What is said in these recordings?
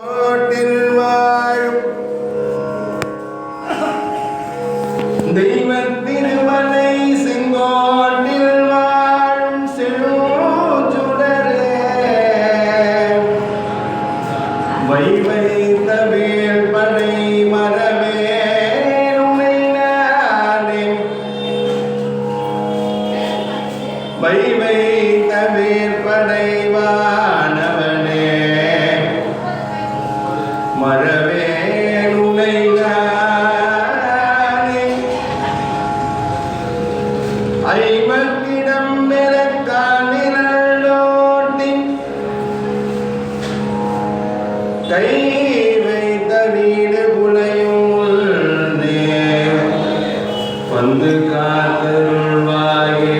Till ஐவர்க்கிடம் மெரக்கானிரோட்டி கை வைத்த வீடு புலையும் வந்து காத்தருள்வாயே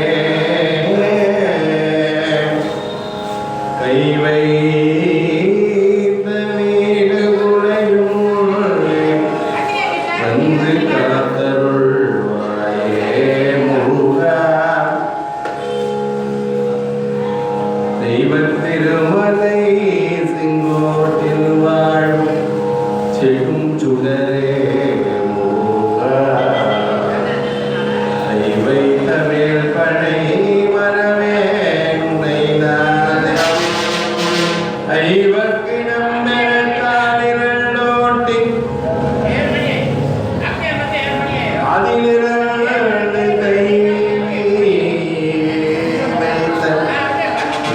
கை வைத்த வீடு புலையும் வந்து காத்த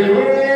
Hallelujah.